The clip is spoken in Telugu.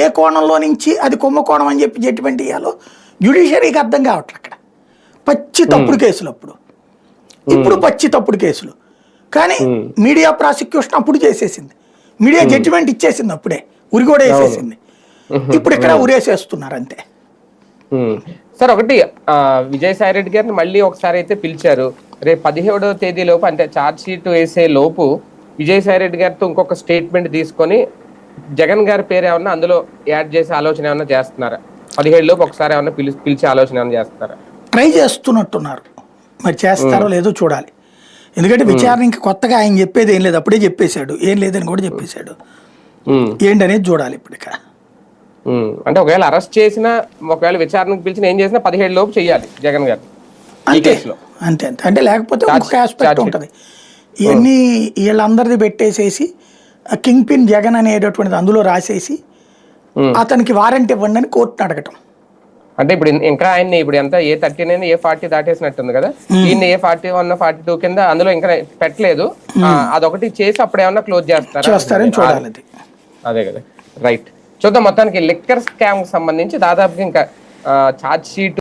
ఏ కోణంలో నుంచి అది కుంభకోణం అని చెప్పి జడ్జిమెంట్ ఇవ్వాలో జ్యుడిషియరీకి అర్థం కావట్లేదు అక్కడ. పచ్చి తప్పుడు కేసులు అప్పుడు. ఇప్పుడు పచ్చి తప్పుడు కేసులు. కానీ మీడియా ప్రాసిక్యూషన్ అప్పుడు చేసేసింది. మీడియా జడ్జిమెంట్ ఇచ్చేసింది అప్పుడే. ఉరి కూడా వేసేసింది. ఇప్పుడు ఇక్కడ ఉరేసేస్తున్నారు అంతే. సార్ ఒకటి విజయసాయి రెడ్డి గారిని మళ్ళీ ఒకసారి అయితే పిలిచారు. రేపు పదిహేడవ తేదీ లోపు అంటే ఛార్జ్ షీట్ వేసే లోపు విజయసాయి రెడ్డి గారితో ఇంకొక స్టేట్మెంట్ తీసుకొని జగన్ గారి పేరు ఏమన్నా అందులో యాడ్ చేసే ఆలోచన ఏమన్నా చేస్తున్నారా? పదిహేడు లోపు ఒకసారి ఏమన్నా పిలి పిలిచే ఆలోచన ఏమన్నా చేస్తున్నారా? ట్రై చేస్తున్నట్టున్నారు. మరి చేస్తారో లేదో చూడాలి. ఎందుకంటే విచారణ ఇంకా కొత్తగా ఆయన చెప్పేది ఏం లేదు. అప్పుడే చెప్పేశాడు. ఏం లేదని కూడా చెప్పేశాడు. ఏంటనేది చూడాలి ఉమ్. అంటే ఒకవేళ అరెస్ట్ చేసినా ఒకవేళ విచారణకు పిలిచిన ఏం చేసినా పదిహేడు లోపు చెయ్యాలి జగన్ గారు అంతే. అంతే అంతే. అంటే లేకపోతే ఇంకొక ఆస్పెక్ట్. ఉంటుంది. ఇవన్నీ వీళ్ళందరిది పెట్టేసేసి కింగ్ పిన్ జగన్ అనేటటువంటిది అందులో రాసేసి. అతనికి వారెంట్ ఇవ్వండి అని కోర్టును అడగటం. అంటే ఇప్పుడు ఇంకా ఆయన్ని ఇప్పుడు ఎంత A thirty nine A forty దాటేసినట్టుంది కదా? ఈయన A forty one forty two కింద అందులో ఇంకా పెట్టలేదు. అదొకటి చేసి అప్పుడు ఏమన్నా క్లోజ్ చేస్తారా? చేస్తారని చూడాలి అది అదే కదా. రైట్ చూద్దాం మొత్తానికి లిక్కర్ స్కామ్ సంబంధించి దాదాపుగా ఇంకా ఛార్జ్ షీట్